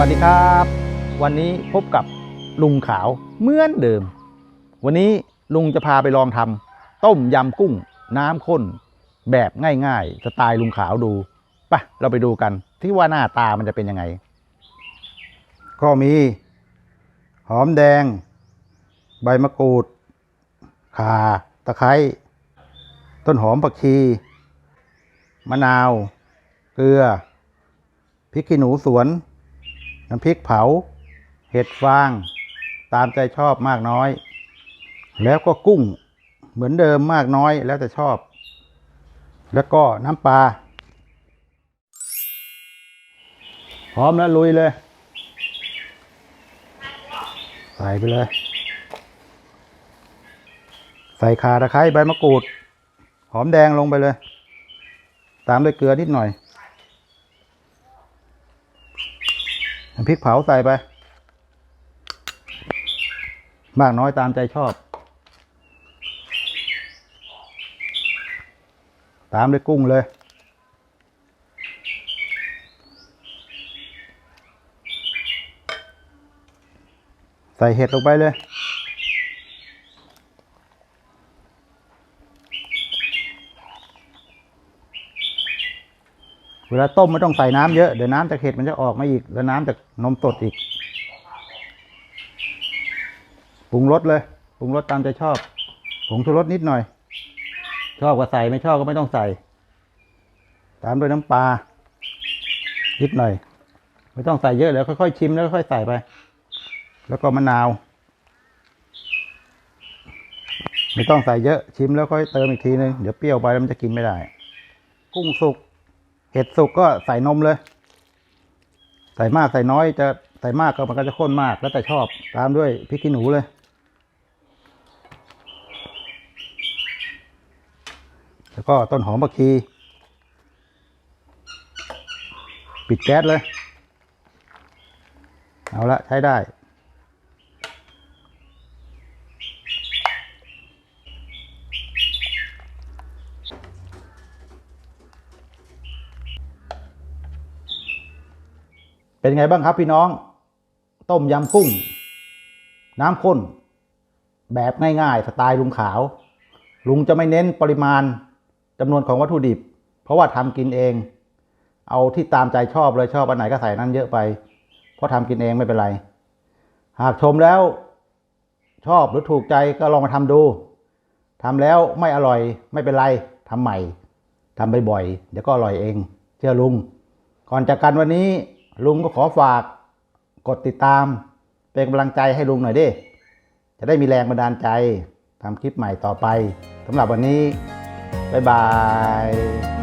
วัสดีครับ วันนี้พบกับลุงขาวเหมือนเดิม วันนี้ลุงจะพาไปลองทำต้มยำกุ้งน้ำข้น แบบง่ายๆ สไตล์ลุงขาวดูปะเราไปดูกันที่ว่าหน้าตามันจะเป็นยังไง ก็มี หอมแดง ใบมะกรูดข่าตะไคร้ต้นหอมผักชี มะนาว เกลือพริกขี้หนูสวน น้ำพริกเผา เห็ดฟาง ตามใจชอบมากน้อย แล้วก็กุ้งเหมือนเดิมมากน้อยแล้วแต่ชอบ แล้วก็น้ำปลาพร้อมแล้วลุยเลย ใส่ไปเลย ใส่ข่าตะไคร้ใบมะกรูด หอมแดงลงไปเลย ตามด้วยเกลือนิดหน่อย น้ำ พริกเผาใส่ไป มากน้อยตามใจชอบ ตามด้วยกุ้งเลยใส่เห็ดลงไปเลย เวลาต้มไม่ต้องใส่น้ำเยอะ เดี๋ยวน้ำจากเห็ดมันจะออกมาอีก แล้วน้ำจากนมสดอีก ปรุงรสเลย ปรุงรสตามใจชอบ ผงชูรสนิดหน่อย ชอบก็ใส่ไม่ชอบก็ไม่ต้องใส่ ตามด้วยน้ำปลา นิดหน่อย ไม่ต้องใส่เยอะเดี๋ยวค่อยๆชิมแล้วค่อยใส่ไป แล้วก็มะนาว ไม่ต้องใส่เยอะ ชิมแล้วค่อยเติมอีกทีนึง เดี๋ยวเปรี้ยวไปแล้วมันจะกินไม่ได้ กุ้งสุก เห็ดสุกก็ใส่นมเลย ใส่มากใส่น้อยจะใส่มากก็มันก็จะข้นมากแล้วแต่ชอบตามด้วยพริกขี้หนูเลย แล้วก็ต้นหอมผักชีปิดแก๊สเลย เอาละใช้ได้ เป็นไงบ้างครับพี่น้อง ต้มยำกุ้ง น้ำข้น แบบง่ายๆ สไตล์ลุงขาว ลุงจะไม่เน้นปริมาณจำนวนของวัตถุดิบ เพราะว่าทำกินเอง เอาที่ตามใจชอบเลยชอบอันไหนก็ใส่นั้นเยอะไป เพราะทำกินเองไม่เป็นไร หากชมแล้ว ชอบหรือถูกใจก็ลองมาทำดูทำแล้วไม่อร่อยไม่เป็นไรทำใหม่ทำบ่อยๆเดี๋ยวก็อร่อยเอง เชื่อลุง ก่อนจากกันวันนี้ ลุงก็ขอฝากกดติดตาม เป็นกำลังใจให้ลุงหน่อยดิจะได้มีแรงบันดาลใจทำคลิปใหม่ต่อไปสำหรับวันนี้ บ๊ายบาย